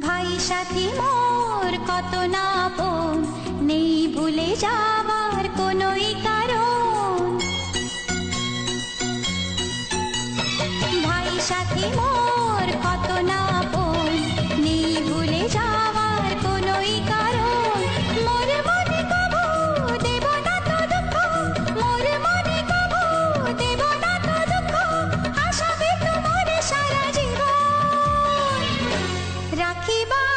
ভাই সাথী মোর কত না পন নেই ভুলে যাবার কোনোই কারণ। ভাই সাথী মোর keep on